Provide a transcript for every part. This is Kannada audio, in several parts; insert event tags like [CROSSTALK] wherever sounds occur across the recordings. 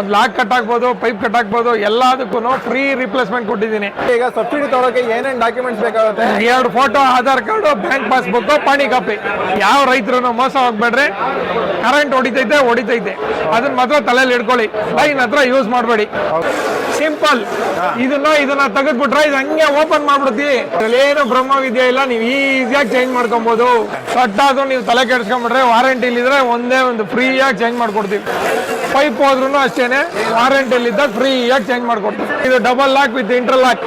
ಒಂದು ಲಾಕ್ ಕಟ್ ಹಾಕ್ಬೋದು ಪೈಪ್ ಕಟ್ ಹಾಕ್ಬೋದು ಎಲ್ಲದಕ್ಕೂ ಫ್ರೀ ರಿಪ್ಲೇಸ್ಮೆಂಟ್ ಕೊಟ್ಟಿದ್ದೀನಿ. ಈಗ ಸಬ್ಸಿಡಿ ತಗೊಳಕ್ಕೆ ಏನೇನು ಡಾಕ್ಯುಮೆಂಟ್ಸ್ ಬೇಕಾಗುತ್ತೆ? ಎರಡು photo Aadhaar card bank passbook ಪಾಣಿ ಕಾಪಿ ಯಾವ ರೈತರು ಮೋಸ ಹೋಗ್ಬೇಡ್ರಿ ಕರೆಂಟ್ ಹೊಡಿತೈತೆ ಹೊಡಿತೈತೆ. ಅದನ್ನ ಮಾತ್ರ ತಲೆಯಲ್ಲಿ ಇಡ್ಕೊಳ್ಳಿ ಲೈನ್ ಹತ್ರ ಯೂಸ್ ಮಾಡಬೇಡಿ. ಸಿಂಪಲ್ ಇದನ್ನ ಇದನ್ನ ತೆಗೆದ್ಬಿಟ್ರೆ ಇದು ಹಂಗೆ ಓಪನ್ ಮಾಡ್ಬಿಡ್ತೀವಿ ಏನು ಬ್ರಹ್ಮ ವಿದ್ಯೆ ಇಲ್ಲ ನೀವು ಈಸಿಯಾಗಿ ಚೇಂಜ್ ಮಾಡ್ಕೊಬೋದು. ಕಟ್ಟಾದ್ರು ನೀವು ತಲೆ ಕೆಡ್ಸ್ಕೊಂಬಿಟ್ರೆ ವಾರಂಟಿ ಇಲ್ಲಿದ್ರೆ ಒಂದೇ ಒಂದು ಫ್ರೀಯಾಗಿ ಚೇಂಜ್ ಮಾಡ್ಕೊಡ್ತೀವಿ. ಪೈಪ್ ಹೋದ್ರೂ ಅಷ್ಟೇನೆ ಇದ್ದ ಇದ್ದಾಗ ಫ್ರೀಯಾಗಿ ಚೇಂಜ್ ಮಾಡ್ಕೊಡ್ತೀವಿ ಇದು double lock with interlock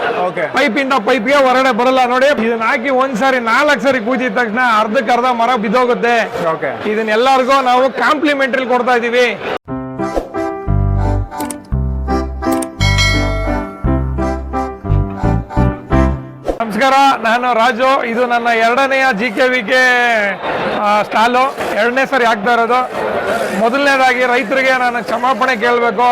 pipe ಇಂದ ಪೈಪ್ಗೆ ಹೊರಡೆ ಬರಲ್ಲ ನೋಡಿ. ಇದನ್ನ ಹಾಕಿ ಒಂದ್ ಸಾರಿ ನಾಲ್ಕು ಸಾರಿ ಕೂಜಿದ ತಕ್ಷಣ ಅರ್ಧಕ್ಕೆ ಅರ್ಧ ಮರ ಬಿದ್ದೋಗುತ್ತೆ. ಇದನ್ನ ಎಲ್ಲರಿಗೂ ನಾವು ಕಾಂಪ್ಲಿಮೆಂಟ್ರಿ ಕೊಡ್ತಾ ಇದೀವಿ. ನಮಸ್ಕಾರ ನಾನು ರಾಜು. ಇದು ನನ್ನ ಎರಡನೆಯ G K V K stall ಎರಡನೇ ಸರಿ ಆಗ್ತಾ ಇರೋದು. ಮೊದಲನೇದಾಗಿ ರೈತರಿಗೆ ನಾನು ಕ್ಷಮಾಪಣೆ ಕೇಳಬೇಕು.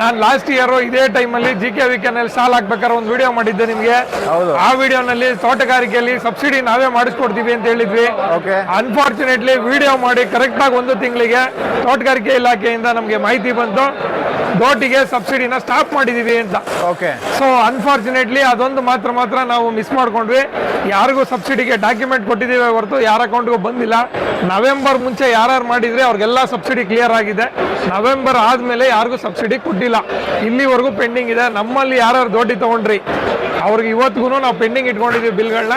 ನಾನು ಲಾಸ್ಟ್ ಇಯರು ಇದೇ ಟೈಮಲ್ಲಿ ಜಿ ಕೆ ವಿ ಕೆನಲ್ಲಿ ಸ್ಟಾಲ್ ಹಾಕ್ಬೇಕಾದ್ರೆ ಒಂದು ವಿಡಿಯೋ ಮಾಡಿದ್ದೆ ನಿಮಗೆ. ಹೌದು. ಆ ವಿಡಿಯೋನಲ್ಲಿ ತೋಟಗಾರಿಕೆಯಲ್ಲಿ ಸಬ್ಸಿಡಿ ನಾವೇ ಮಾಡಿಸ್ಕೊಡ್ತೀವಿ ಅಂತ ಹೇಳಿದ್ವಿ. ಓಕೆ ಅನ್ಫಾರ್ಚುನೇಟ್ಲಿ ವಿಡಿಯೋ ಮಾಡಿ ಕರೆಕ್ಟಾಗಿ ಒಂದು ತಿಂಗಳಿಗೆ ತೋಟಗಾರಿಕೆ ಇಲಾಖೆಯಿಂದ ನಮಗೆ ಮಾಹಿತಿ ಬಂತು. ದೋಟಿಗೆ ಸಬ್ಸಿಡಿನ ಸ್ಟಾಪ್ ಮಾಡಿದೀವಿ ಅಂತ. ಓಕೆ ಸೊ ಅನ್ಫಾರ್ಚುನೇಟ್ಲಿ ಅದೊಂದು ಮಾತ್ರ ಮಾತ್ರ ನಾವು ಮಿಸ್ ಮಾಡ್ಕೊಂಡ್ವಿ. ಯಾರಿಗೂ ಸಬ್ಸಿಡಿಗೆ ಡಾಕ್ಯುಮೆಂಟ್ ಕೊಟ್ಟಿದ್ದೀವಿ ಹೊರತು ಯಾರ ಅಕೌಂಟ್ಗೂ ಬಂದಿಲ್ಲ. ನವೆಂಬರ್ ಮುಂಚೆ ಯಾರ್ಯಾರು ಮಾಡಿದ್ರೆ ಅವ್ರಿಗೆಲ್ಲ ಸಬ್ಸಿಡಿ ಕ್ಲಿಯರ್ ಆಗಿದೆ. ನವೆಂಬರ್ ಆದಮೇಲೆ ಯಾರಿಗೂ ಸಬ್ಸಿಡಿ ಕೊಟ್ಟಿಲ್ಲ. ಇಲ್ಲಿವರೆಗೂ ಪೆಂಡಿಂಗ್ ಇದೆ. ನಮ್ಮಲ್ಲಿ ಯಾರ್ಯಾರು ದೋಟಿ ತಗೊಂಡ್ರಿ ಅವ್ರಿಗೆ ಇವತ್ತಿಗೂ ನಾವು ಪೆಂಡಿಂಗ್ ಇಟ್ಕೊಂಡಿದ್ದೀವಿ ಬಿಲ್ಗಳನ್ನ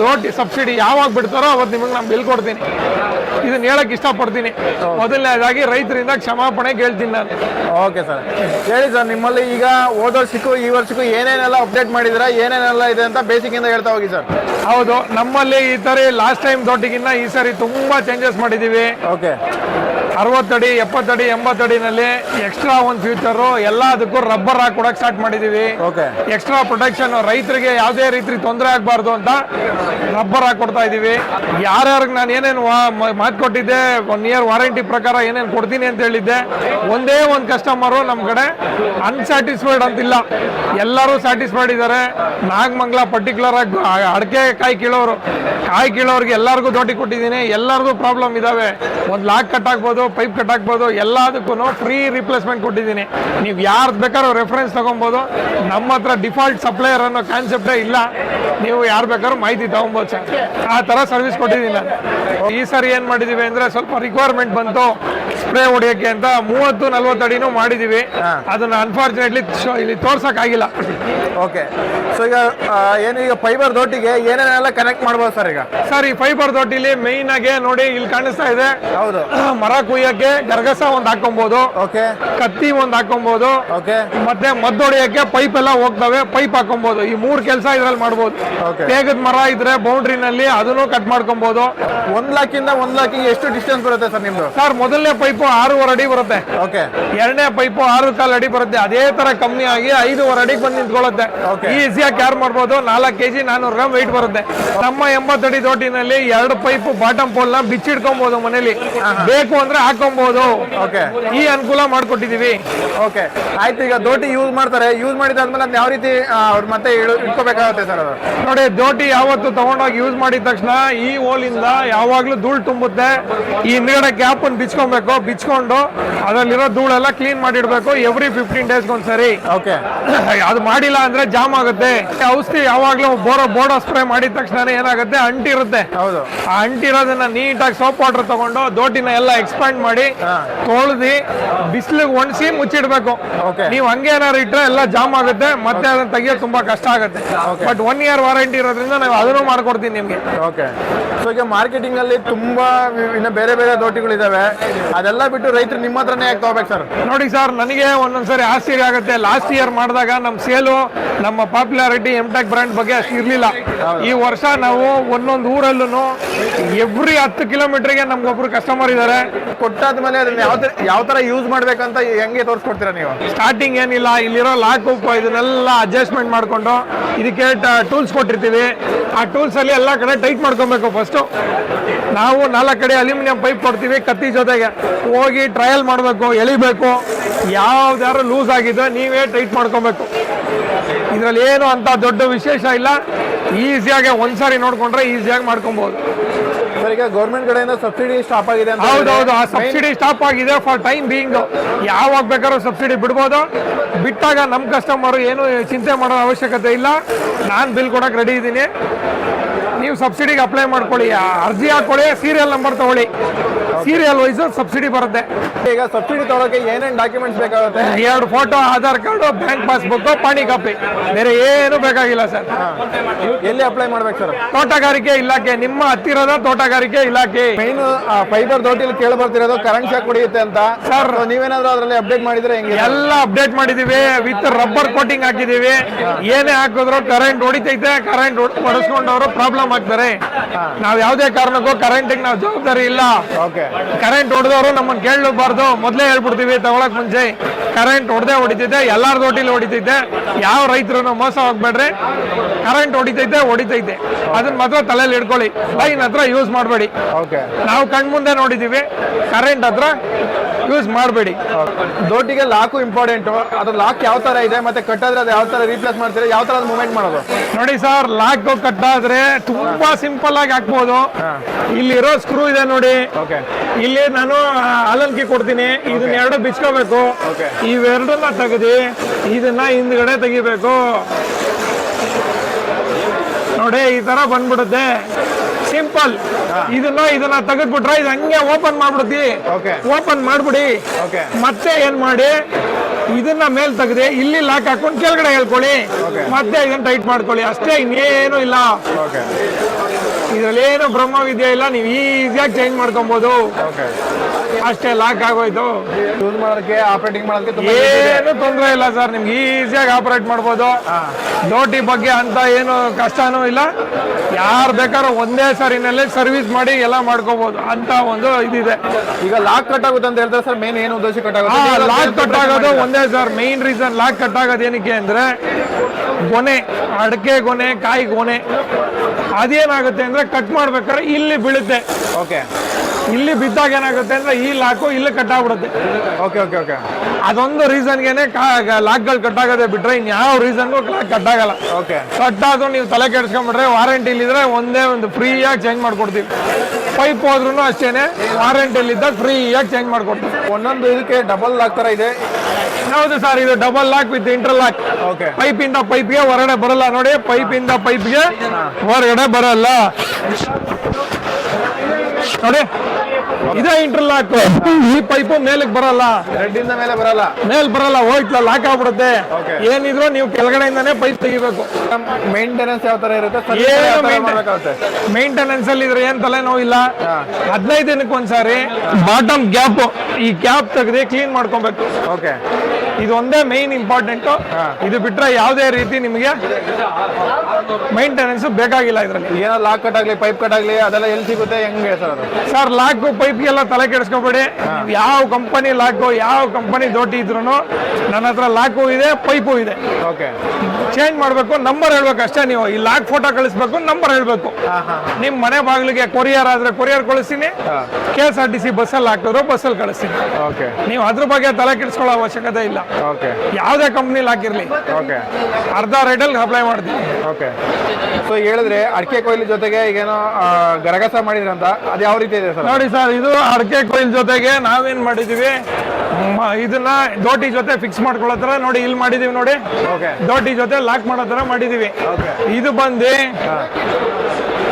ದೋಟಿ ಸಬ್ಸಿಡಿ ಯಾವಾಗ ಬಿಡ್ತಾರೋ ಅವತ್ತು ನಿಮಗೆ ನಾನು ಬಿಲ್ ಕೊಡ್ತೀನಿ. ಇದನ್ನ ಹೇಳಕ್ ಇಷ್ಟಪಡ್ತೀನಿ. ಮೊದಲನೇದಾಗಿ ರೈತರಿಂದ ಕ್ಷಮಾಪಣೆ ಕೇಳ್ತೀನಿ ನಾನು. ಓಕೆ ಸರ್ ಹೇಳಿ ಸರ್ ನಿಮ್ಮಲ್ಲಿ ಈಗ ಹೋದ ವರ್ಷಕ್ಕೂ ಈ ವರ್ಷಕ್ಕೂ ಏನೇನೆಲ್ಲ ಅಪ್ಡೇಟ್ ಮಾಡಿದಿರಾ ಏನೇನೆಲ್ಲ ಇದೆ ಅಂತ ಬೇಸಿಕ್ ಇಂದ ಹೇಳ್ತಾ ಹೋಗಿ ಸರ್. ಹೌದು ನಮ್ಮಲ್ಲಿ ಈ ಸರಿ ಲಾಸ್ಟ್ ಟೈಮ್ ದೊಡ್ಡಗಿನ್ನ ಈ ಸರಿ ತುಂಬಾ ಚೇಂಜಸ್ ಮಾಡಿದೀವಿ ಓಕೆ ಅರವತ್ತಡಿ ಎಪ್ಪತ್ತಡಿ ಎಂಬತ್ತಡಿನಲ್ಲಿ ಎಕ್ಸ್ಟ್ರಾ ಒಂದು ಫ್ಯೂಚರು ಎಲ್ಲದಕ್ಕೂ ರಬ್ಬರ್ ಹಾಕಿ ಕೊಡಕ್ಕೆ ಸ್ಟಾರ್ಟ್ ಮಾಡಿದ್ದೀವಿ ಓಕೆ ಎಕ್ಸ್ಟ್ರಾ ಪ್ರೊಟೆಕ್ಷನ್ ರೈತರಿಗೆ ಯಾವುದೇ ರೀತಿ ತೊಂದರೆ ಆಗಬಾರ್ದು ಅಂತ ರಬ್ಬರ್ ಹಾಕಿ ಕೊಡ್ತಾ ಇದ್ದೀವಿ ಯಾರ್ಯಾರಿಗೆ ನಾನು ಏನೇನು ಮಾತು ಕೊಟ್ಟಿದ್ದೆ ಒನ್ ಇಯರ್ ವಾರಂಟಿ ಪ್ರಕಾರ ಏನೇನು ಕೊಡ್ತೀನಿ ಅಂತ ಹೇಳಿದ್ದೆ ಒಂದೇ ಒಂದು ಕಸ್ಟಮರು ನಮ್ಮ ಕಡೆ ಅನ್ಸ್ಯಾಟಿಸ್ಫೈಡ್ ಅಂತಿಲ್ಲ. ಎಲ್ಲರೂ ಸ್ಯಾಟಿಸ್ಫೈಡ್ ಇದ್ದಾರೆ ನಾಗಮಂಗಲ ಪರ್ಟಿಕ್ಯುಲರ್ ಆಗಿ ಅಡಿಕೆ ಕಾಯಿ ಕೀಳೋರು ಕಾಯಿ ಕೀಳೋರಿಗೆ ಎಲ್ಲರಿಗೂ ದೊಡ್ಡ ಕೊಟ್ಟಿದ್ದೀನಿ. ಎಲ್ಲರಿಗೂ ಪ್ರಾಬ್ಲಮ್ ಇದಾವೆ. ಒಂದು ಲಾಕ್ ಕಟ್ ಹಾಕ್ಬೋದು ಪೈಪ್ ಕಟ್ ಹಾಕ್ಬೋದು ಎಲ್ಲದಕ್ಕೂ ಫ್ರೀ ರಿಪ್ಲೇಸ್ಮೆಂಟ್ ಕೊಟ್ಟಿದ್ದೀನಿ. ನೀವು ಯಾರ್ದು ಬೇಕಾದ್ರೂ ರೆಫರೆನ್ಸ್ ತಗೊಬೋದು. ನಮ್ಮ ಹತ್ರ ಡಿಫಾಲ್ಟ್ ಸಪ್ಲೈಯರ್ ಅನ್ನೋ ಕಾನ್ಸೆಪ್ಟೇ ಇಲ್ಲ. ನೀವು ಯಾರು ಬೇಕಾದ್ರೂ ಮಾಹಿತಿ ತಗೊಬೋದು ಸರ್ ಆ ಥರ ಸರ್ವಿಸ್ ಕೊಟ್ಟಿದ್ದೀನಿ ನಾನು. ಈ ಸರಿ ಏನು ಮಾಡಿದ್ದೀವಿ ಅಂದರೆ ಸ್ವಲ್ಪ ರಿಕ್ವೈರ್ಮೆಂಟ್ ಬಂತು. ಸ್ಪ್ರೇ ಹೊಡಿಯೋಕ್ಕೆ ಅಂತ ಮೂವತ್ತು ನಲ್ವತ್ತು ಅಡಿನೂ ಮಾಡಿದ್ದೀವಿ ಅದನ್ನು ಅನ್ಫಾರ್ಚುನೇಟ್ಲಿ ಇಲ್ಲಿ ತೋರ್ಸೋಕ್ಕಾಗಿಲ್ಲ. ಓಕೆ. ಸೊ ಈಗ ಏನು ಈಗ ಫೈಬರ್ ದೊಡ್ಡಿಗೆ ಏನೇನೆಲ್ಲ ಕನೆಕ್ಟ್ ಮಾಡ್ಬೋದು ಸರ್ ಈಗ? ಸರ್ ಈ ಫೈಬರ್ ದೊಡ್ಡಿಲಿ ಮೇಯ್ನ್ ಆಗಿ ನೋಡಿ ಇಲ್ಲಿ ಕಾಣಿಸ್ತಾ ಇದೆ. ಹೌದು. ಮರ ಕುಯ್ಯಕ್ಕೆ ಗರ್ಗಸ ಒಂದ್ ಹಾಕೊಬಹುದು ಓಕೆ ಕತ್ತಿ ಒಂದ್ ಹಾಕೊಬಹುದು ಓಕೆ ಮತ್ತೆ ಮದ್ದು ಹೊಡೆಯಕ್ಕೆ ಪೈಪ್ ಎಲ್ಲ ಹೋಗ್ತವೆ ಪೈಪ್ ಹಾಕೊಬಹುದು ಈ ಮೂರ್ ಕೆಲಸ ಇದ್ರಲ್ಲಿ ಮಾಡ್ಬೋದು. Okay. ತೇಗದ ಮರ ಇದ್ರೆ ಬೌಂಡ್ರಿನಲ್ಲಿ ಅದನ್ನು ಕಟ್ ಮಾಡ್ಕೊಬಹುದು ಒಂದ್ ಲಾಕಿಂದ ಒಂದ್ ಲಾಕಿಗೆ ಎಷ್ಟು ಡಿಸ್ಟೆನ್ಸ್ ಬರುತ್ತೆ ಸರ್ ನಿಮ್ದು? ಸರ್ ಮೊದಲನೇ ಪೈಪು ಆರೂವರೆ ಅಡಿ ಬರುತ್ತೆ. ಓಕೆ ಎರಡನೇ ಪೈಪು ಆರು ಕಾಲು ಅಡಿ ಬರುತ್ತೆ. ಅದೇ ತರ ಕಮ್ಮಿ ಆಗಿ ಐದೂವರೆ ಅಡಿಗೆ ಬಂದು ನಿಂತ್ಕೊಳ್ಳುತ್ತೆ. Okay. ಈಸಿಯಾಗಿ ಕ್ಯಾರ್ ಮಾಡ್ಬೋದು. ನಾಲ್ಕು ಕೆಜಿ ನಾನೂರು ಗ್ರಾಮ್ ವೆಯ್ಟ್ ಬರುತ್ತೆ. ನಮ್ಮ ಎಂಬತ್ತಡಿ ದೋಟಿನಲ್ಲಿ ಎರಡು ಪೈಪ್ ಬಾಟಮ್ ಪೋಲ್ನ ಬಿಚ್ಚಿಡ್ಕೊಬಹುದು ಮನೇಲಿ. ಬೇಕು ಅಂದ್ರೆ ಹಾಕೊಬಹುದು ಓಕೆ ಈ ಅನುಕೂಲ ಮಾಡ್ಕೊಟ್ಟಿದೀವಿ. ಓಕೆ ಆಯ್ತು ಈಗ ದೋಟಿ ಯೂಸ್ ಮಾಡ್ತಾರೆ. ಯೂಸ್ ಮಾಡಿದಾದ್ಮೇಲೆ ಅದನ್ನ ಯಾವ ರೀತಿ ಅವ್ರು ಮತ್ತೆ ಇಟ್ಕೋಬೇಕಾಗುತ್ತೆ ಸರ್ ಅದು. ನೋಡಿ ದೋಟಿ ಯಾವತ್ತು ತಗೊಂಡೋಗಿ ಯೂಸ್ ಮಾಡಿದ ತಕ್ಷಣ ಈ ಹೋಲಿಂದ ಯಾವಾಗ್ಲೂ ಧೂಳು ತುಂಬುತ್ತೆ. ಈ ಹಿಂದ್ಗಡೆ ಗ್ಯಾಪ್ ಅನ್ನು ಬಿಚ್ಕೊಬೇಕು. ಬಿಚ್ಕೊಂಡು ಅದರಲ್ಲಿರೋ ಧೂಳೆಲ್ಲ ಕ್ಲೀನ್ ಮಾಡಿಡ್ಬೇಕು ಎವ್ರಿ ಫಿಫ್ಟೀನ್ ಡೇಸ್ ಒಂದ್ಸರಿ. ಓಕೆ ಅದು [COUGHS] ಮಾಡಿಲ್ಲ ಅಂದ್ರೆ ಜಾಮ್ ಆಗುತ್ತೆ. ಔಷಧಿ ಯಾವಾಗ್ಲೂ ಬೋರ ಬೋರ್ಡೋ ಸ್ಪ್ರೇ ಮಾಡಿದ ತಕ್ಷಣ ಏನಾಗುತ್ತೆ? ಅಂಟಿರುತ್ತೆ. ಹೌದು. ಆ ಅಂಟಿರೋದನ್ನ ನೀಟಾಗಿ ಸೋಪ್ ವಾಟರ್ ತಗೊಂಡು ದೋಟಿನ ಎಲ್ಲ ಎಕ್ಸ್ಪ್ಯಾಂಡ್ ಮಾಡಿ ತೊಳ್ದಿ ಬಿಸಿಲಿಗೆ ಒಣಸಿ ಮುಚ್ಚಿಡ್ಬೇಕು. ನೀವು ಹಂಗೆ ಏನಾದ್ರು ಇಟ್ರೆ ಎಲ್ಲ ಜಾಮ್ ಆಗುತ್ತೆ ಮತ್ತೆ ಅದನ್ನ ತೆಗಿಯೋದು ತುಂಬಾ ಕಷ್ಟ ಆಗುತ್ತೆ. ಬಟ್ ಒನ್ ಇಯರ್ ವಾರಂಟಿ ಇರೋದ್ರಿಂದ ನಾವು ಅದನ್ನು ಮಾಡ್ಕೊಡ್ತೀನಿ ನಿಮ್ಗೆ. ಓಕೆ ಸೊ ಈಗ ಮಾರ್ಕೆಟಿಂಗ್ ಅಲ್ಲಿ ತುಂಬಾ ಇನ್ನ ಇನ್ನು ಬೇರೆ ಬೇರೆ ದೋಟಿಗಳಿದಾವೆ. ಅದೆಲ್ಲ ಬಿಟ್ಟು ರೈತರು ನಿಮ್ಮ ಹತ್ರನೇ ಯಾಕೆ ತಗೋಬೇಕು ಸರ್? ನೋಡಿ ಸರ್ ನನಗೆ ಒಂದೊಂದ್ಸರಿ ಆಶ್ಚರ್ಯ ಆಗುತ್ತೆ. ಲಾಸ್ಟ್ ಇಯರ್ ಮಾಡಿದಾಗ ನಮ್ಮ ಸೇಲು ನಮ್ಮ ಪಾಪ್ಯುಲಾರಿಟಿ ಎಂಟೆಕ್ ಬ್ರ್ಯಾಂಡ್ ಬಗ್ಗೆ ಅಷ್ಟು ಇರಲಿಲ್ಲ. ಈ ವರ್ಷ ನಾವು ಒಂದೊಂದು ಊರಲ್ಲೂ ಎವ್ರಿ ಹತ್ತು ಕಿಲೋಮೀಟರ್ಗೆ ನಮ್ಗೊಬ್ರು ಕಸ್ಟಮರ್ ಇದ್ದಾರೆ ಕೊಟ್ಟಾದ್ಮೇಲೆ ಅದನ್ನ ಯಾವ ತರ ಯಾವ ತರ ಯೂಸ್ ಮಾಡ್ಬೇಕಂತ ಹೆಂಗೆ ತೋರಿಸ್ಕೊಡ್ತೀರಾ ನೀವು? ಸ್ಟಾರ್ಟಿಂಗ್ ಏನಿಲ್ಲ, ಇಲ್ಲಿರೋ ಲಾಕ್ ಉಪ್ ಇದನ್ನೆಲ್ಲ ಅಡ್ಜಸ್ಟ್ಮೆಂಟ್ ಮಾಡಿಕೊಂಡು ಇದಕ್ಕೆ ಟೂಲ್ಸ್ ಕೊಟ್ಟಿರ್ತೀವಿ. ಆ ಟೂಲ್ಸ್ ಅಲ್ಲಿ ಎಲ್ಲ ಕಡೆ ಟೈಟ್ ಮಾಡ್ಕೊಬೇಕು ಫಸ್ಟು ನಾವು ನಾಲ್ಕು ಕಡೆ ಅಲ್ಯೂಮಿನಿಯಂ ಪೈಪ್ ಕೊಡ್ತೀವಿ ಕತ್ತಿ ಜೊತೆಗೆ. ಹೋಗಿ ಟ್ರಯಲ್ ಮಾಡಬೇಕು, ಎಳಿಬೇಕು. ಯಾವ್ದಾದ್ರು ಲೂಸ್ ಆಗಿದೆ ನೀವೇ ಟೈಟ್ ಮಾಡ್ಕೊಬೇಕು. ಇದರಲ್ಲಿ ಏನು ಅಂತ ದೊಡ್ಡ ವಿಶೇಷ ಇಲ್ಲ. ಈಸಿಯಾಗಿ ಒಂದ್ಸಾರಿ ನೋಡ್ಕೊಂಡ್ರೆ ಈಸಿಯಾಗಿ ಮಾಡ್ಕೊಬೋದು. ಸರ್ ಈಗ ಗೌರ್ಮೆಂಟ್ ಕಡೆಯಿಂದ ಸಬ್ಸಿಡಿ ಸ್ಟಾಪ್ ಆಗಿದೆ ಅಂತ ಹೌದೌದು ಆ ಸಬ್ಸಿಡಿ ಸ್ಟಾಪ್ ಆಗಿದೆ ಫಾರ್ ಟೈಮ್ ಬೀಯಿಂಗ್ ಯಾವಾಗ ಬೇಕಾದ್ರೂ ಸಬ್ಸಿಡಿ ಬಿಡ್ಬೋದು. ಬಿಟ್ಟಾಗ ನಮ್ಮ ಕಸ್ಟಮರ್ ಏನು ಚಿಂತೆ ಮಾಡೋ ಅವಶ್ಯಕತೆ ಇಲ್ಲ. ನಾನು ಬಿಲ್ ಕೊಡಕ್ಕೆ ರೆಡಿ ಇದ್ದೀನಿ. ನೀವು ಸಬ್ಸಿಡಿಗೆ ಅಪ್ಲೈ ಮಾಡ್ಕೊಳ್ಳಿ. ಅರ್ಜಿ ಹಾಕೊಳ್ಳಿ ಸೀರಿಯಲ್ ನಂಬರ್ ತಗೊಳ್ಳಿ. ಸೀರಿಯಲ್ ವೈಸ್ ಸಬ್ಸಿಡಿ ಬರುತ್ತೆ. ಈಗ ಸಬ್ಸಿಡಿ ತಗೊಳಕ್ಕೆ ಏನೇನ್ ಡಾಕ್ಯುಮೆಂಟ್ಸ್ ಬೇಕಾಗುತ್ತೆ? ಎರಡು photo Aadhaar card bank passbook ಪಾಣಿ ಕಾಪಿ ಬೇರೆ ಏನು ಬೇಕಾಗಿಲ್ಲ ಸರ್. ಎಲ್ಲಿ ಅಪ್ಲೈ ಮಾಡ್ಬೇಕು ಸರ್ ತೋಟಗಾರಿಕೆ ಇಲಾಖೆ ನಿಮ್ಮ ಹತ್ತಿರದ ತೋಟಗಾರಿಕೆ ಇಲಾಖೆ. ಮೈನ್ ಫೈಬರ್ ದೋಟಿಲಿ ಕೇಳಿ ಬರ್ತಿರೋದು ಕರೆಂಟ್ ಶಾಕ್ ಹೊಡಿಯುತ್ತೆ ಅಂತ. ಸರ್ ನೀವೇನಾದ್ರೂ ಅದರಲ್ಲಿ ಅಪ್ಡೇಟ್ ಮಾಡಿದ್ರೆ ಹೆಂಗೆ ಎಲ್ಲ ಅಪ್ಡೇಟ್ ಮಾಡಿದೀವಿ. ವಿತ್ ರಬ್ಬರ್ ಕೋಟಿಂಗ್ ಹಾಕಿದೀವಿ. ಏನೇ ಹಾಕಿದ್ರು ಕರೆಂಟ್ ಹೊಡಿತೈತೆ ಕರೆಂಟ್ ಹೊಡೆಸ್ಕೊಂಡವರು ಪ್ರಾಬ್ಲಮ್ ಆಗ್ತಾರೆ. ನಾವ್ ಯಾವ್ದೇ ಕಾರಣಕ್ಕೂ ಕರೆಂಟ್ ನಾವು ಜವಾಬ್ದಾರಿ ಇಲ್ಲ. ಓಕೆ ಕರೆಂಟ್ ಹೊಡೆದವರು ನಮ್ಮನ್ನ ಕೇಳಬಾರ್ದು ಮೊದಲೇ ಹೇಳ್ಬಿಡ್ತೀವಿ ತಗೊಳಕ್ ಮುಂಚೆ. ಕರೆಂಟ್ ಹೊಡೆದೇ ಹೊಡಿತೈತೆ ಎಲ್ಲಾರ ದೊಡ್ಡಿಲಿ ಹೊಡಿತೈತೆ. ಯಾವ ರೈತರು ಮೋಸ ಹೋಗ್ಬೇಡ್ರಿ ಕರೆಂಟ್ ಹೊಡಿತೈತೆ ಹೊಡಿತೈತೆ. ಅದನ್ನ ಮಾತ್ರ ತಲೆಯಲ್ಲಿ ಇಡ್ಕೊಳ್ಳಿ. ಲೈನ್ ಹತ್ರ ಯೂಸ್ ಮಾಡಬೇಡಿ. ಓಕೆ ನಾವು ಕಣ್ಮುಂದೆ ನೋಡಿದೀವಿ. ಕರೆಂಟ್ ಹತ್ರ ಯೂಸ್ ಮಾಡಬೇಡಿ. ದೋಟಿಗೆ ಲಾಕು ಇಂಪಾರ್ಟೆಂಟು ಅದ್ರ ಲಾಕ್ ಯಾವ ತರ ಇದೆ ಮತ್ತೆ ಕಟ್ಟಾದ್ರೆ ಅದು ಯಾವ ತರ ರೀಪ್ಲೇಸ್ ಮಾಡ್ತೀರಿ ಯಾವ ತರ ಮೂವ್ಮೆಂಟ್ ಮಾಡೋದು? ನೋಡಿ ಸರ್ ಲಾಕ್ ಕಟ್ಟಾದ್ರೆ ತುಂಬಾ ಸಿಂಪಲ್ ಆಗಿ ಹಾಕ್ಬೋದು. ಇಲ್ಲಿರೋ ಸ್ಕ್ರೂ ಇದೆ ನೋಡಿ. ಓಕೆ ಇಲ್ಲಿ ನಾನು ಅಲಂಕಿ ಕೊಡ್ತೀನಿ. ಇದನ್ನ ಎರಡು ಬಿಚ್ಕೋಬೇಕು. ಇವೆರಡನ್ನ ತೆಗೆದು ಇದನ್ನ ಹಿಂದ್ಗಡೆ ತೆಗಿಬೇಕು. ನೋಡಿ ಈ ತರ ಬಂದ್ಬಿಡುತ್ತೆ. ಸಿಂಪಲ್ ಇದನ್ನ ಇದನ್ನ ತೆಗೆದ್ಬಿಟ್ರೆ ಇದು ಹಂಗೆ ಓಪನ್ ಮಾಡ್ಬಿಡುತ್ತಿ. ಓಪನ್ ಮಾಡ್ಬಿಡಿ. ಮತ್ತೆ ಏನ್ ಮಾಡಿ ಇದನ್ನ ಮೇಲ್ ತೆಗೆದು ಇಲ್ಲಿ ಲಾಕ್ ಹಾಕೊಂಡು ಕೆಳಗಡೆ ಹೇಳ್ಕೊಳ್ಳಿ. ಮತ್ತೆ ಇದನ್ನ ಟೈಟ್ ಮಾಡ್ಕೊಳ್ಳಿ. ಅಷ್ಟೇ ಇನ್ನೇನು ಇಲ್ಲ. ಓಕೆ ಇದ್ರಲ್ಲಿ ಏನು ಬ್ರಹ್ಮವಿದ್ಯೆ ಇಲ್ಲ ನೀವು ಈಸಿಯಾಗಿ ಚೇಂಜ್ ಮಾಡ್ಕೊಬೋದು. ಓಕೆ ಅಷ್ಟೇ ಲಾಕ್ ಆಗೋಯ್ತು. ಯೂಸ್ ಮಾಡೋದಕ್ಕೆ ಆಪರೇಟಿಂಗ್ ಮಾಡೋದಕ್ಕೆ ತುಂಬಾ easy ಏನು ತೊಂದರೆ ಇಲ್ಲ ಸರ್ ನಿಮ್ಗೆ ಈಸಿಯಾಗಿ ಆಪರೇಟ್ ಮಾಡ್ಬೋದು. ನೋಟಿ ಬಗ್ಗೆ ಅಂತ ಏನು ಕಷ್ಟನೂ ಇಲ್ಲ. ಯಾರು ಬೇಕಾದ್ರೂ ಒಂದೇ ಸರಿನಲ್ಲಿ ಸರ್ವಿಸ್ ಮಾಡಿ ಎಲ್ಲ ಮಾಡ್ಕೋಬಹುದು ಅಂತ ಒಂದು ಇದಿದೆ. ಈಗ ಲಾಕ್ ಕಟ್ ಆಗುತ್ತೆ ಅಂತ ಹೇಳ್ತಾರೆ ಸರ್ ಮೇನ್ ಏನು ಉದ್ದೇಶ ಕಟ್ ಆಗುತ್ತೆ? ಲಾಕ್ ಕಟ್ ಆಗೋದು ಒಂದೇ sir main reason lock cut ಆಗೋದು ಏನಕ್ಕೆ ಅಂದ್ರೆ ಗೊನೆ ಅಡಕೆ ಗೊನೆ ಕಾಯಿ ಗೊನೆ ಅದೇನಾಗುತ್ತೆ ಅಂದ್ರೆ ಕಟ್ ಮಾಡ್ಬೇಕಾದ್ರೆ ಇಲ್ಲಿ ಬೀಳುತ್ತೆ. ಓಕೆ ಇಲ್ಲಿ ಬಿದ್ದಾಗ ಏನಾಗುತ್ತೆ ಅಂದ್ರೆ ಈ ಲಾಕು ಇಲ್ಲಿ ಕಟ್ ಆಗ್ಬಿಡುತ್ತೆ. ಓಕೆ ಓಕೆ ಓಕೆ ಅದೊಂದು ರೀಸನ್ಗೆನೆ ಲಾಕ್ಗಳು ಕಟ್ ಆಗೋದೇ ಬಿಟ್ರೆ ಇನ್ಯಾವ ರೀಸನ್ಗೂ ಲಾಕ್ ಕಟ್ ಆಗಲ್ಲ. ಓಕೆ ಕಟ್ ಆದ್ರೂ ನೀವು ತಲೆ ಕೆಡಿಸ್ಕೊಂಡ್ಬಿಟ್ರೆ ವಾರಂಟಿ ಇದ್ರೆ ಒಂದೇ ಒಂದು ಫ್ರೀಯಾಗಿ ಚೇಂಜ್ ಮಾಡ್ಕೊಡ್ತೀವಿ. ಪೈಪ್ ಹೋದ್ರೂ ಅಷ್ಟೇನೆ ವಾರಂಟಿಲಿ ಇದ್ದಾಗ ಫ್ರೀಯಾಗಿ ಚೇಂಜ್ ಮಾಡ್ಕೊಡ್ತೀವಿ. ಒಂದೊಂದು ಇದಕ್ಕೆ ಡಬಲ್ ಲಾಕ್ ತರ ಇದೆ. ಹೌದು ಸರ್ ಇದು double lock with interlock okay pipe ಇಂದ ಪೈಪ್ಗೆ ಹೊರಗಡೆ ಬರಲ್ಲ ನೋಡಿ ಪೈಪ್ ಇಂದ ಪೈಪ್ಗೆ ಹೊರಗಡೆ ಬರಲ್ಲ. ನೋಡಿ. ಇದೇ ಇಂಟರ್ಲಾಕ್ ಈ ಪೈಪು ಮೇಲಕ್ಕೆ ಬರಲ್ಲ. ರೆಡ್ ಇಂದ ಮೇಲೆ ಬರಲ್ಲ. ಮೇಲ್ ಬರಲ್ಲ ಹೋಯ್ತಲ್ಲ ಲಾಕ್ ಆಗ್ಬಿಡುತ್ತೆ. ಏನಿದ್ರು ನೀವು ಕೆಳಗಡೆಯಿಂದಾನೇ ಪೈಪ್ ತೆಗಿಬೇಕು. ಮೇಂಟೆನೆನ್ಸ್ ಯಾವ ತರ ಇರುತ್ತೆ? ಮೇಂಟೆನೆನ್ಸ್ ಅಲ್ಲಿ ಇದ್ರೆ ಏನ್ ತಲೆನೋವು ಇಲ್ಲ. ಹದಿನೈದು ದಿನಕ್ಕೆ ಒಂದ್ಸಾರಿ ಬಾಟಮ್ ಗ್ಯಾಪ್ ಈ ಗ್ಯಾಪ್ ತೆಗೆದು ಕ್ಲೀನ್ ಮಾಡ್ಕೊಬೇಕು. ಓಕೆ ಇದು ಒಂದೇ ಮೈನ್ ಇಂಪಾರ್ಟೆಂಟ್ ಇದು ಬಿಟ್ರೆ ಯಾವುದೇ ರೀತಿ ನಿಮಗೆ ಮೈಂಟೆನೆನ್ಸ್ ಬೇಕಾಗಿಲ್ಲ ಇದರಲ್ಲಿ. ಏನೋ ಲಾಕ್ ಕಟ್ ಆಗಲಿ ಪೈಪ್ ಕಟ್ ಆಗಲಿ ಅದೆಲ್ಲ ಎಲ್ಲಿ ಸಿಗುತ್ತೆ ಹೆಂಗೆ ಸರ್ ಅದು? ಸರ್ ಲಾಕು ಪೈಪ್ಗೆಲ್ಲ ತಲೆ ಕೆಡಿಸ್ಕೊಬೇಡಿ. ಯಾವ ಕಂಪನಿ ಲಾಕು ಯಾವ ಕಂಪನಿ ದೋಟಿ ಇದ್ರು ನನ್ನ ಹತ್ರ ಲಾಕು ಇದೆ ಪೈಪು ಇದೆ. ಓಕೆ ಚೇಂಜ್ ಮಾಡಬೇಕು ನಂಬರ್ ಹೇಳ್ಬೇಕು ಅಷ್ಟೇ ನೀವು. ಈ ಲಾಕ್ ಫೋಟೋ ಕಳಿಸ್ಬೇಕು ನಂಬರ್ ಹೇಳ್ಬೇಕು. ನಿಮ್ಮ ಮನೆ ಬಾಗಿಲಿಗೆ ಕೊರಿಯರ್ ಆದ್ರೆ ಕೊರಿಯರ್ ಕಳಿಸ್ತೀನಿ. K S R T C ಬಸ್ಸಲ್ಲಿ ಹಾಕಿದ್ರು ಬಸ್ಸಲ್ಲಿ ಕಳಿಸ್ತೀನಿ. ಓಕೆ ನೀವು ಅದ್ರ ಬಗ್ಗೆ ತಲೆ ಕೆಡಿಸ್ಕೊಳ್ಳೋ ಅವಶ್ಯಕತೆ ಇಲ್ಲ. ಓಕೆ ಯಾವುದೇ ಕಂಪ್ನಿಲಿ ಹಾಕಿರಲಿ. ಓಕೆ ಅರ್ಧ ರೇಟಲ್ಲಿ ಅಪ್ಲೈ ಮಾಡ್ತೀನಿ ಓಕೆ ಸೊ ಹೇಳಿದ್ರೆ ಅಡಿಕೆ ಕೊಯ್ಲು ಜೊತೆಗೆ ಈಗೇನೋ ಆ, ಗರಗಸ ಮಾಡಿದ್ರಂತ ಅದು ಯಾವ ರೀತಿ ಇದೆ ಸರ್? ನೋಡಿ ಸರ್ ಇದು ಅಡಕೆ ಕೊಯ್ಲ್ ಜೊತೆಗೆ ನಾವೇನ್ ಮಾಡಿದೀವಿ? ಮ- ಇದನ್ನ ದೋಟಿ ಜೊತೆ ಫಿಕ್ಸ್ ಮಾಡ್ಕೊಳ್ಳೋ ತರ ನೋಡಿ ಇಲ್ಲಿ ಮಾಡಿದೀವಿ ನೋಡಿ. ಓಕೆ ದೋಟಿ ಜೊತೆ ಲಾಕ್ ಮಾಡೋ ತರ ಮಾಡಿದೀವಿ. ಓಕೆ ಇದು ಬಂದು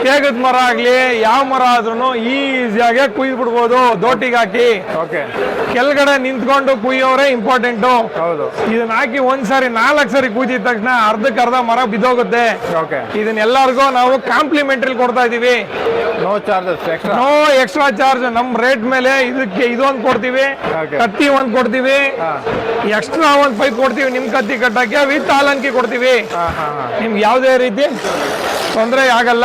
ತೇಗದ ಮರ ಆಗ್ಲಿ ಯಾವ ಮರ ಆದ್ರೂ ಈಸಿಯಾಗಿ ಕುಯ್ದು ಬಿಡ್ಬೋದು ದೋಟಿಗೆ ಹಾಕಿ. ಓಕೆ. ಕೆಳಗಡೆ ನಿಂತ್ಕೊಂಡು ಕುಯ್ಯೋರೆ ಇಂಪಾರ್ಟೆಂಟು. ಹೌದು. ಇದನ್ನ ಹಾಕಿ ಒಂದ್ಸರಿ ನಾಲ್ಕು ಸರಿ ಕುಯ್ದಿದ ತಕ್ಷಣ ಅರ್ಧಕ್ಕೆ ಅರ್ಧ ಮರ ಬಿದ್ದೋಗುತ್ತೆ. ಓಕೆ. ಇದನ್ನ ಎಲ್ಲರಿಗೂ ನಾವು ಕಾಂಪ್ಲಿಮೆಂಟ್ರಿ ಕೊಡ್ತಾ ಇದೀವಿ. No charges extra no extra charge ನಮ್ ರೇಟ್ ಮೇಲೆ ಇದಕ್ಕೆ ಇದೊಂದು ಕೊಡ್ತೀವಿ. ಕತ್ತಿ ಒಂದ್ ಕೊಡ್ತೀವಿ. ಎಕ್ಸ್ಟ್ರಾ ಒಂದ್ ಪೈಪ್ ಕೊಡ್ತೀವಿ. ನಿಮ್ ಕತ್ತಿ ಕಟ್ಟಕ್ಕೆ ವಿತ್ ಹಾಲಂಕಿ ಕೊಡ್ತೀವಿ. ಹಾಂ ಹಾಂ ಹಾಂ. ನಿಮ್ಗೆ ಯಾವುದೇ ರೀತಿ ತೊಂದರೆ ಆಗಲ್ಲ.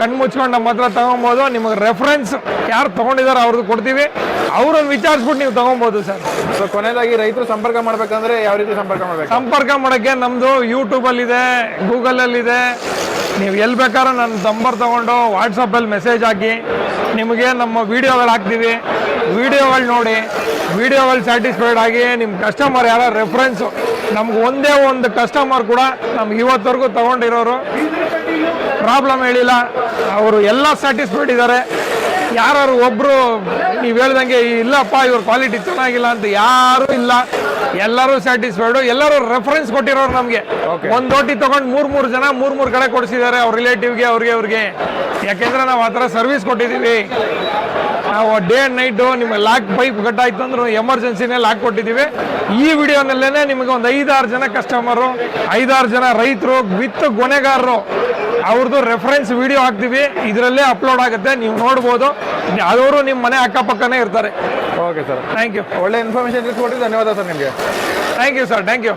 ಕಣ್ಣು ಮುಚ್ಕೊಂಡು ನಮ್ಮ ಹತ್ರ ತಗೊಬೋದು. ನಿಮಗೆ ರೆಫರೆನ್ಸ್ ಯಾರು ತಗೊಂಡಿದಾರೋ ಅವ್ರದ್ದು ಕೊಡ್ತೀವಿ. ಅವ್ರನ್ನ ವಿಚಾರಿಸ್ಬಿಟ್ಟು ನೀವು ತಗೊಬೋದು ಸರ್. ಸೊ ಕೊನೆಯದಾಗಿ ರೈತರು ಸಂಪರ್ಕ ಮಾಡ್ಬೇಕಂದ್ರೆ ಯಾವ ರೀತಿ ಸಂಪರ್ಕ ಮಾಡ್ಬೇಕು? ಸಂಪರ್ಕ ಮಾಡೋಕ್ಕೆ ನಮ್ಮದು ಅಲ್ಲಿ ಗೂಗಲಲ್ಲಿದೆ ನೀವು ಎಲ್ಲಿ ಬೇಕಾದ್ರೂ ನನ್ನ ನಂಬರ್ ತಗೊಂಡು ವಾಟ್ಸಪ್ಪಲ್ಲಿ ಮೆಸೇಜ್ ಹಾಕಿ ನಿಮಗೆ ನಮ್ಮ ವಿಡಿಯೋಗಳು ಹಾಕ್ತೀವಿ. ವಿಡಿಯೋಗಳು ನೋಡಿ ವಿಡಿಯೋಗಳು ಸ್ಯಾಟಿಸ್ಫೈಡ್ ಆಗಿ ನಿಮ್ಮ ಕಸ್ಟಮರ್ ಯಾರ ರೆಫರೆನ್ಸು ನಮ್ಗೆ ಒಂದೇ ಒಂದು ಕಸ್ಟಮರ್ ಕೂಡ ನಮ್ಗೆ ಇವತ್ತವರೆಗೂ ತಗೊಂಡಿರೋರು. ಪ್ರಾಬ್ಲಮ್ ಹೇಳಿಲ್ಲ. ಅವರು ಎಲ್ಲ ಸ್ಯಾಟಿಸ್ಫೈಡ್ ಇದ್ದಾರೆ. ಯಾರು ಒಬ್ರು ನೀವು ಹೇಳ್ದಂಗೆ ಇಲ್ಲಪ್ಪ ಇವ್ರ ಕ್ವಾಲಿಟಿ ಚೆನ್ನಾಗಿಲ್ಲ ಅಂತ ಯಾರು ಇಲ್ಲ. ಎಲ್ಲರೂ ಸ್ಯಾಟಿಸ್ಫೈಡು ಎಲ್ಲರೂ ರೆಫರೆನ್ಸ್ ಕೊಟ್ಟಿರೋರು ನಮಗೆ. ಒಂದು ಓಟಿ ತೊಗೊಂಡು ಮೂರು ಮೂರು ಜನ ಮೂರು ಮೂರು ಕಡೆ ಕೊಡಿಸಿದ್ದಾರೆ ಅವ್ರ ರಿಲೇಟಿವ್ಗೆ ಅವ್ರಿಗೆ ಅವ್ರಿಗೆ. ಯಾಕೆಂದ್ರೆ ನಾವು ಆ ಥರ ಸರ್ವಿಸ್ ಕೊಟ್ಟಿದ್ದೀವಿ. ನಾವು ಡೇ ಆ್ಯಂಡ್ ನೈಟು ನಿಮಗೆ ಲಾಕ್ ಪೈಪ್ ಕಟ್ಟಾಯ್ತು ಅಂದ್ರೆ ಎಮರ್ಜೆನ್ಸಿನೇ ಲಾಕ್ ಕೊಟ್ಟಿದ್ದೀವಿ. ಈ ವಿಡಿಯೋನಲ್ಲೇ ನಿಮಗೆ ಒಂದು ಐದಾರು ಜನ ಕಸ್ಟಮರು ಐದಾರು ಜನ ರೈತರು ವಿತ್ ಕೊನೆಗಾರರು ಅವ್ರದ್ದು ರೆಫರೆನ್ಸ್ ವಿಡಿಯೋ ಹಾಕ್ತೀವಿ ಇದರಲ್ಲೇ ಅಪ್ಲೋಡ್ ಆಗುತ್ತೆ ನೀವು ನೋಡ್ಬೋದು. ಯಾವ್ದವರು ನಿಮ್ಮ ಮನೆ ಅಕ್ಕಪಕ್ಕನೇ ಇರ್ತಾರೆ. ಓಕೆ ಸರ್ ಥ್ಯಾಂಕ್ ಯು ಒಳ್ಳೆ ಇನ್ಫಾರ್ಮೇಶನ್ ಕೊಟ್ಟಿದ್ದು ಧನ್ಯವಾದ ಸರ್ ನಿಮಗೆ. Thank you sir thank you